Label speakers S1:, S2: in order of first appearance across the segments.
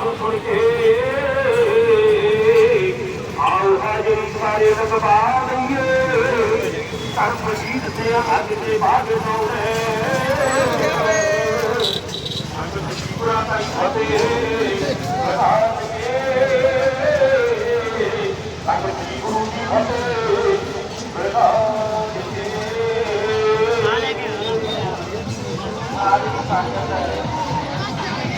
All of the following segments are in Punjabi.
S1: ਨੂੰ ਸੁਣ ਕੇ ਆਓ। ਹਾਜ਼ਰੀ ਸਾਰੇ ਰਗਬਾ ਦਈਏ ਕਰਮ ਜੀਤ ਤੇ ਅੱਗ ਦੇ ਬਾਗ ਨੋੜੇ ਅੰਗ ਜੀਵਰਾ ਦਾ ਫਤਿਹ ਬਣਾ ਕੇ ਅੰਗ ਜੀਵਰੂ ਦੀ ਫਤਿਹ ਬਣਾ ਕੇ ਭਾਈ ਕਹਿੰਦਾ ਸਭ ਤੋਂ ਪਹਿਲਾਂ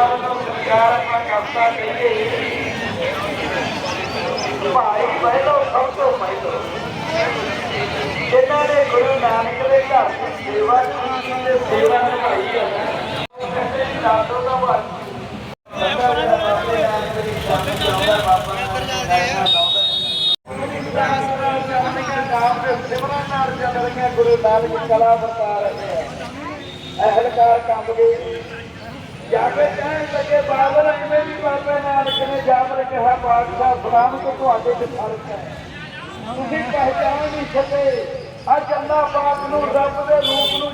S1: ਬਜ਼ੁਰਗਾਂ ਵੱਲੋਂ ਸੰਸਕਾਰ ਆਪਣਾ ਕਵਤਾ ਕਹੀਏ ਭਾਈ ਪਹਿਲੋ ਸਭ ਤੋਂ ਪਹਿਲੋ ਜਿਨ੍ਹਾਂ ਨੇ ਗੁਰੂ ਨਾਨਕ ਦੇ ਘਰ ਦੀ ਸੇਵਾ ਕੀਤੀ ਤੇ ਸੇਵਾ ਨਿਭਾਈ ਹੈ ਦਾਦੋ ਦਾ ਵਾਸੀ ਗੁਰੂ ਨਾਨਕ ਕਲਾ ਵਰਤਾ ਰਹੇ ਹੈ ਅਹਲਕਾਰ ਕੰਮ ਗਏ ਜਾ ਕੇ ਕਹਿਣ ਲੱਗੇ, ਬਾਬਰ ਐਵੇਂ ਵੀ ਬਾਬੇ ਨਾਨਕ ਨੇ ਜਾਮਰ ਕਿਹਾ ਬਾਦਸ਼ਾਹ ਸਲਾਮ ਤੋਂ ਤੁਹਾਡੇ ਤੇ ਫ਼ਰਕ ਹੈ ਤੁਸੀਂ ਪਹਿਚਾਨ ਨਹੀਂ ਸਕੇ ਅੱਜ ਅੱਲਾਹ ਪਾਕ ਨੂੰ ਰੱਬ ਦੇ ਰੂਪ ਨੂੰ